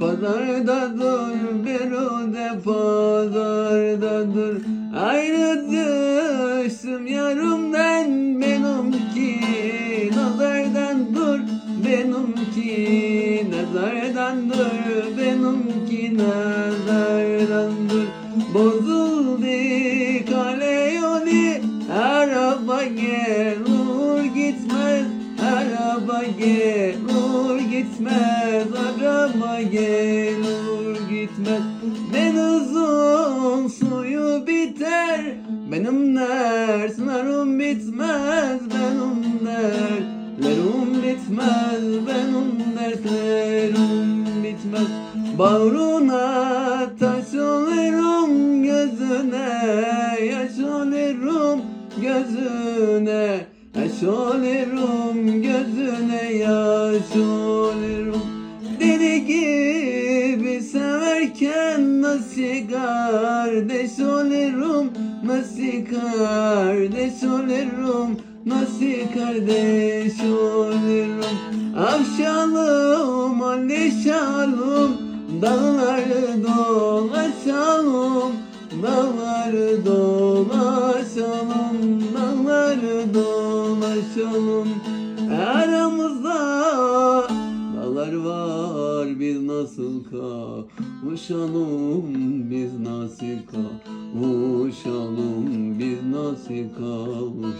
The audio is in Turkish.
Pazarda dur bir de pazarda dur. Ayrı düştüm yarımdan benimki Nazardan dur benimki Nazardan dur benimki Nazardan dur. Bozuldu kale yolu Araba gitmez Araba gelir gitmez Araba gelir gitmez. Ben uzun suyu biter Benim derslerim bitmez Benim derslerim bitmez Benim derslerim bitmez. Bağrına taş olurum gözüne Yaş olurum gözüne Yaş olurum gözüne Yaş olurum Deli gibi severken nasıl kardeş olurum Nasıl kardeş olurum Nasıl kardeş olurum Avşalım alişalım Dağları dolaşalım Dağları dolaşalım dolaşalım Aramızda dağlar var Biz nasıl kavuşalım Biz nasıl kavuşalım Biz nasıl kavuşalım